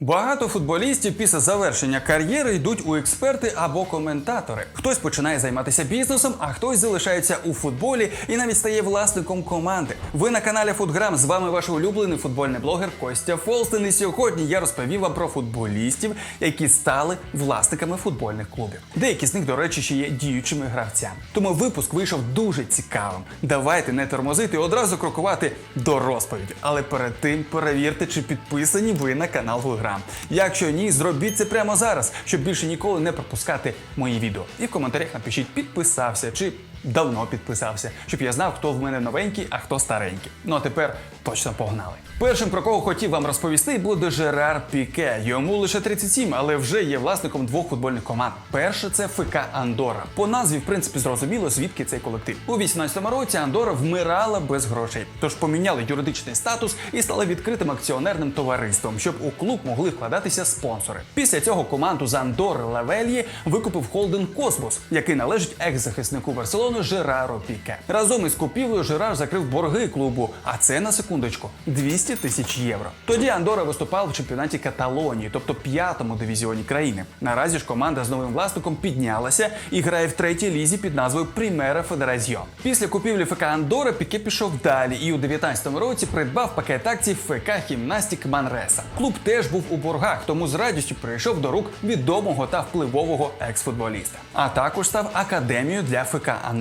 Багато футболістів після завершення кар'єри йдуть у експерти або коментатори. Хтось починає займатися бізнесом, а хтось залишається у футболі і навіть стає власником команди. Ви на каналі Футграм. З вами ваш улюблений футбольний блогер Костя Фолстен. І сьогодні я розповів вам про футболістів, які стали власниками футбольних клубів. Деякі з них, до речі, ще є діючими гравцями. Тому випуск вийшов дуже цікавим. Давайте не тормозити, одразу крокувати до розповіді. Але перед тим перевірте, чи підписані ви на канал Футграм. Якщо ні, зробіть це прямо зараз, щоб більше ніколи не пропускати мої відео. І в коментарях напишіть підписався чи давно підписався, щоб я знав, хто в мене новенький, а хто старенький. Ну а тепер точно погнали. Першим про кого хотів вам розповісти буде Жерар Піке. Йому лише 37, але вже є власником двох футбольних команд. Перше це ФК Андора. По назві, в принципі, зрозуміло, звідки цей колектив. У 18-му році Андора вмирала без грошей, тож поміняли юридичний статус і стали відкритим акціонерним товариством, щоб у клуб могли вкладатися спонсори. Після цього команду з Андори Лавельї викупив холдинг Космос, який належить екс-захиснику Барселони Жерару Піке. Разом із купівлею Жерар закрив борги клубу, а це на секундочку 200 тисяч євро. Тоді Андора виступала в чемпіонаті Каталонії, тобто п'ятому дивізіоні країни. Наразі ж команда з новим власником піднялася і грає в третій лізі під назвою Примера Федеразіон. Після купівлі ФК Андора Піке пішов далі і у 19-му році придбав пакет акцій ФК Гімнастік Манреса. Клуб теж був у боргах, тому з радістю прийшов до рук відомого та впливового екс-футболіста. А також став академією для ФК Андора.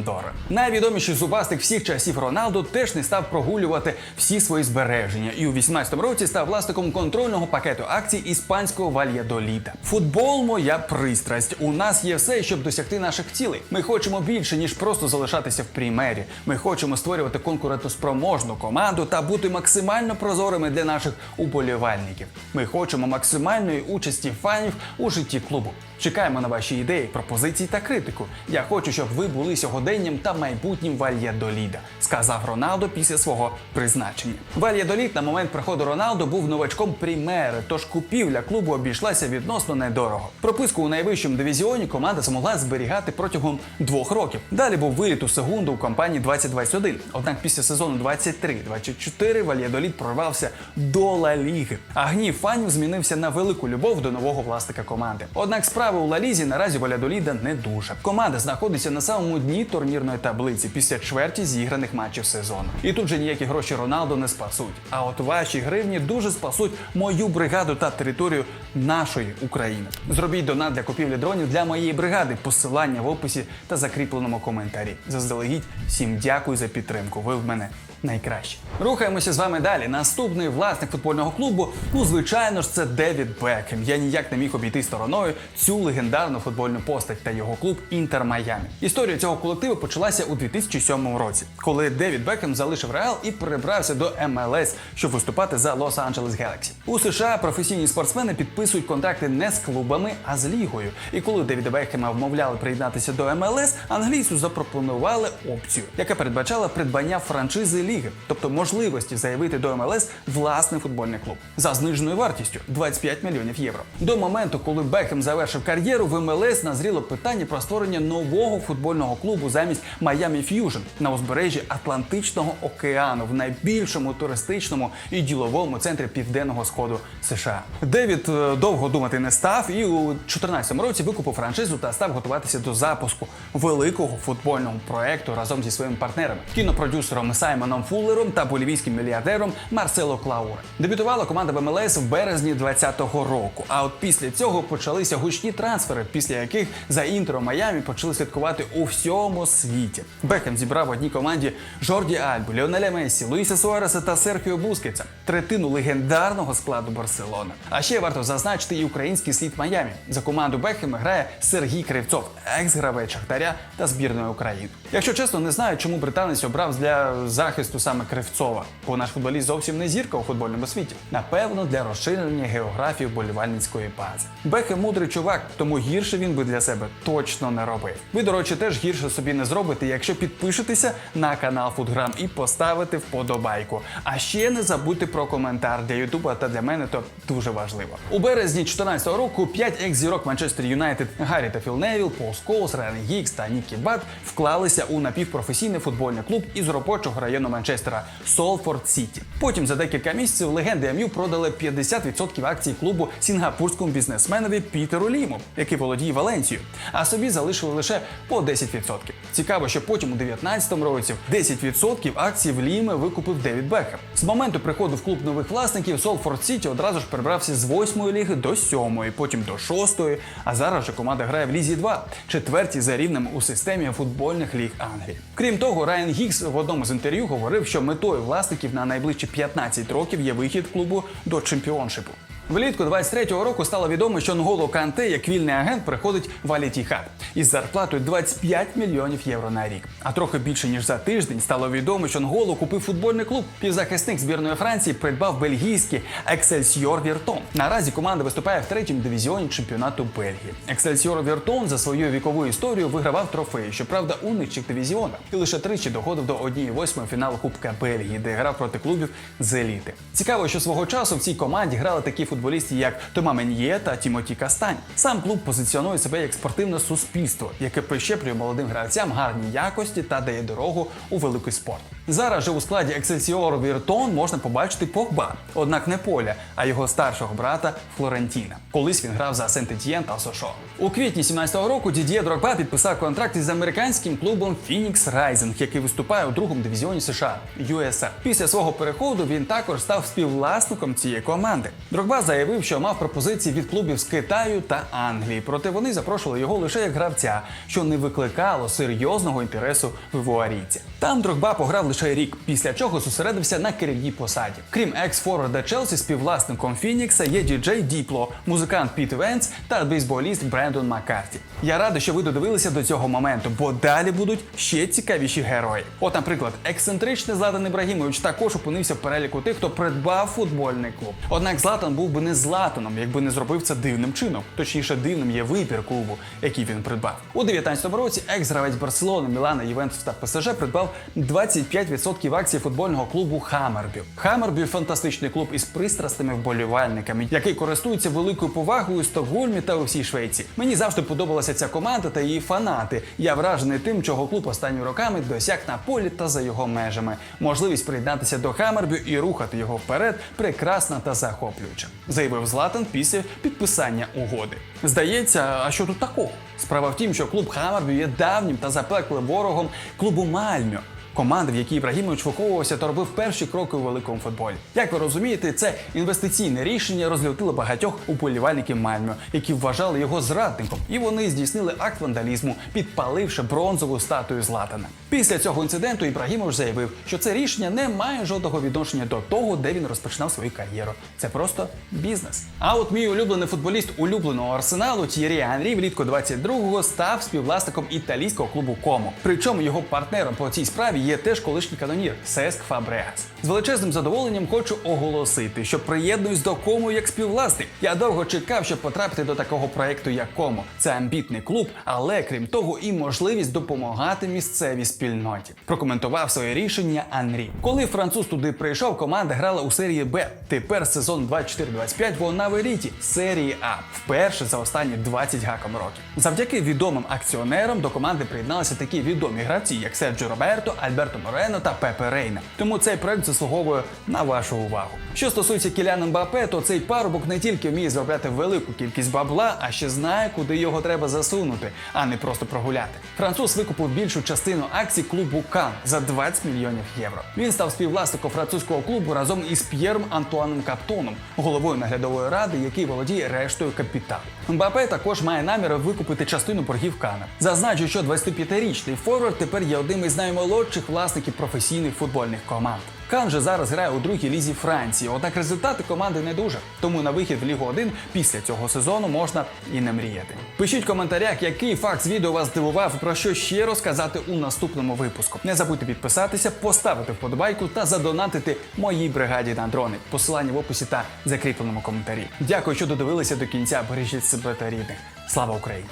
Найвідоміший зубастик всіх часів Роналду теж не став прогулювати всі свої збереження і у 18-му році став власником контрольного пакету акцій іспанського Вальядоліта. Футбол моя пристрасть. У нас є все, щоб досягти наших цілей. Ми хочемо більше ніж просто залишатися в прімері. Ми хочемо створювати конкурентоспроможну команду та бути максимально прозорими для наших уболівальників. Ми хочемо максимальної участі фанів у житті клубу. Чекаємо на ваші ідеї, пропозиції та критику. Я хочу, щоб ви були сьогоденням та майбутнім Вальядоліда, сказав Роналдо після свого призначення. Вальядолід на момент приходу Роналдо був новачком Прімери, тож купівля клубу обійшлася відносно недорого. Прописку у найвищому дивізіоні команда змогла зберігати протягом двох років. Далі був виліт у секунду у компанії 2021. Однак після сезону 23-24 Вальядолід прорвався до Ла Ліги. А гнів фанів змінився на велику любов до нового власника команди. Однак справи у Ла Лізі наразі Валядоліда не дуже. Команда знаходиться на самому дні турнірної таблиці після чверті зіграних матчів сезону. І тут же ніякі гроші Роналдо не спасуть. А от ваші гривні дуже спасуть мою бригаду та територію нашої України. Зробіть донат для купівлі дронів для моєї бригади. Посилання в описі та закріпленому коментарі. Заздалегідь всім дякую за підтримку. Ви в мене найкращі. Рухаємося з вами далі. Наступний власник футбольного клубу, ну звичайно ж, це Девід Бекхем. Я ніяк не міг обійти стороною цю легендарну футбольну постать та його клуб Інтер Майамі. Історія цього колективу почалася у 2007 році, коли Девід Бекхем залишив Реал і перебрався до МЛС, щоб виступати за Лос-Анджелес Galaxy. У США професійні спортсмени підписують контракти не з клубами, а з лігою. І коли Девіда Бекхема вмовляли приєднатися до МЛС, англійцю запропонували опцію, яка передбачала придбання франшизи ліги, тобто можливості заявити до МЛС власний футбольний клуб за зниженою вартістю 25 мільйонів євро. До моменту, коли Бекхем завершив кар'єру, в МЛС назріло питання про створення нового футбольного клубу замість Майами Ф'южн на узбережжі Атлантичного океану в найбільшому туристичному і діловому центрі південного сходу США. Девід е, довго думати не став і у 2014 році викупив франшизу та став готуватися до запуску великого футбольного проекту разом зі своїми партнерами, кінопродюсером Саймоном Фуллером та болівійським мільярдером Марсело Клауре. Дебютувала команда в МЛС в березні 2020 року. А от після цього почалися гучні трансфери, після яких за інтером Майамі почали слідкувати у всьому світі. Бекхем зібрав в одній команді Жорді Альбу, Леонеля Месі, Луїса Суареса та Серхіо Бускетса, третину легендарного складу Барселони. А ще варто зазначити і український слід Майамі. За команду Бекхема грає Сергій Кривцов, екс-гравець Шахтаря та збірної України. Якщо чесно, не знаю, чому британець обрав для захисту саме Кривцова, бо наш футболіст зовсім не зірка у футбольному світі. Напевно, для розширення географії вболівальницької бази. Бекхем мудрий чувак, тому гірше він би для себе точно не робив. Ви, до речі, теж гірше собі не зробите, якщо підпишетеся на канал Футграм і поставите вподобайку. А ще не забудьте про коментар для Ютуба та для мене то дуже важливо. У березні 2014 року 5 екс-зірок Манчестер Юнайтед Гаррі та Філ Невіл, Пол Сколс, Райан Гікс та Нікі Бат вклалися у напівпрофесійний футбольний клуб із робочого району Манчестера Солфорд Сіті. Потім за декілька місяців легенди МЮ продали 50% акцій клубу сінгапурському бізнесменові Пітеру Ліму, який володіє Валенцією, а собі залишили лише по 10%. Цікаво, що потім у 2019 році 10% акцій в Ліми викупив Девід Бекхем. З моменту приходу в клуб нових власників Солфорд Сіті одразу ж перебрався з 8-ї ліги до 7-ї, потім до 6-ї, а зараз же команда грає в Лізі 2, четвертій за рівнем у системі футбольних ліг Англії. Крім того, Райан Гікс в одному з інтерв'ю говорив, що метою власників на найближчі 15 років є вихід клубу до чемпіоншипу. Влітку 23-го року стало відомо, що Нголо Канте як вільний агент приходить в Алітіхат із зарплатою 25 мільйонів євро на рік. А трохи більше ніж за тиждень стало відомо, що Нголо купив футбольний клуб. Півзахисник збірної Франції придбав бельгійський Ексельсіор Віртон. Наразі команда виступає в третьому дивізіоні чемпіонату Бельгії. Ексельсіор Віртон за свою вікову історію вигравав трофеї, щоправда, у нижчих дивізіонах, і лише тричі доходив до 1-8 фіналу Кубка Бельгії, де грав проти клубів з еліти. Цікаво, що свого часу в цій команді грали такі футболісти, як Тома Мен'є та Тімоті Кастань. Сам клуб позиціонує себе як спортивне суспільство, яке прищеплює молодим гравцям гарні якості та дає дорогу у великий спорт. Зараз же у складі Ексельсіору Віртон можна побачити Погба, однак не поля, а його старшого брата Флорентіна. Колись він грав за Сент-Етьєн та Сошо. У квітні 17-го року Дід'є Дрогба підписав контракт із американським клубом Phoenix Rising, який виступає у другому дивізіоні США USL. Після свого переходу він також став співвласником цієї команди. Дрогба заявив, що мав пропозиції від клубів з Китаю та Англії, проте вони запрошували його лише як гравця, що не викликало серйозного інтересу в івуарійця. Там Дрогба пограв лише рік, після чого зосередився на керівній посаді. Крім екс-форварда Челсі, співвласником Фінікса є діджей Діпло, музикант Піт Венс та бейсболіст Брендон Маккарті. Я радий, що ви додивилися до цього моменту, бо далі будуть ще цікавіші герої. От, наприклад, ексцентричний Златан Ібрагімович також опинився в переліку тих, хто придбав футбольний клуб. Однак Златан був би не Златаном, якби не зробив це дивним чином. Точніше, дивним є вибір клубу, який він придбав. У 19-му році екс-гравець Барселони, Мілана, Ювентус та ПСЖ придбав 25% акцій футбольного клубу Хаммербю. Хаммербю – фантастичний клуб із пристрасними вболівальниками, який користується великою повагою у Стокгольмі та у всій Швеції. Мені завжди подобалася ця команда та її фанати. Я вражений тим, чого клуб останніми роками досяг на полі та за його межами. Можливість приєднатися до Хамербю і рухати його вперед прекрасна та захоплююча, заявив Златан після підписання угоди. Здається, а що тут такого? Справа в тім, що клуб Хамербю є давнім та запеклим ворогом клубу Мальмьо. Команди, в якій Ібрагімович виковувався та робив перші кроки у великому футболі. Як ви розумієте, це інвестиційне рішення розлютило багатьох уболівальників Мальмьо, які вважали його зрадником, і вони здійснили акт вандалізму, підпаливши бронзову статую Златана. Після цього інциденту Ібрагімович заявив, що це рішення не має жодного відношення до того, де він розпочинав свою кар'єру. Це просто бізнес. А от мій улюблений футболіст улюбленого арсеналу Т'єрі Анрі влітку 22-го став співвласником італійського клубу Комо. Причому його партнером по цій справі є теж колишній канонір Сеск Фабреас. З величезним задоволенням хочу оголосити, що приєднуюсь до Комо як співвласник. Я довго чекав, щоб потрапити до такого проекту, як Комо. Це амбітний клуб, але крім того, і можливість допомагати місцевій спільноті. Прокоментував своє рішення Анрі. Коли француз туди прийшов, команда грала у серії Б. Тепер сезон 24-25 вона в еліті серії А вперше за останні 20 гаком років. Завдяки відомим акціонерам до команди приєдналися такі відомі гравці, як Серджо Роберто, Альберто Морено та Пепе Рейна. Тому цей проект заслуговує на вашу увагу. Що стосується Кіляна Мбапе, то цей парубок не тільки вміє заробляти велику кількість бабла, а ще знає, куди його треба засунути, а не просто прогуляти. Француз викупив більшу частину акцій клубу Кан за 20 мільйонів євро. Він став співвласником французького клубу разом із П'єром Антуаном Каптоном, головою наглядової ради, який володіє рештою капіталу. Мбапе також має намір викупити частину боргів Кана. Зазначу, що 25-річний форвард тепер є одним із наймолодших власників професійних футбольних команд. Кан же зараз грає у другій лізі Франції, однак результати команди не дуже. Тому на вихід в Лігу 1 після цього сезону можна і не мріяти. Пишіть в коментарях, який факт з відео вас здивував, про що ще розказати у наступному випуску. Не забудьте підписатися, поставити вподобайку та задонатити моїй бригаді на дрони. Посилання в описі та закріпленому коментарі. Дякую, що додивилися до кінця. Бережіть себе та рідних. Слава Україні!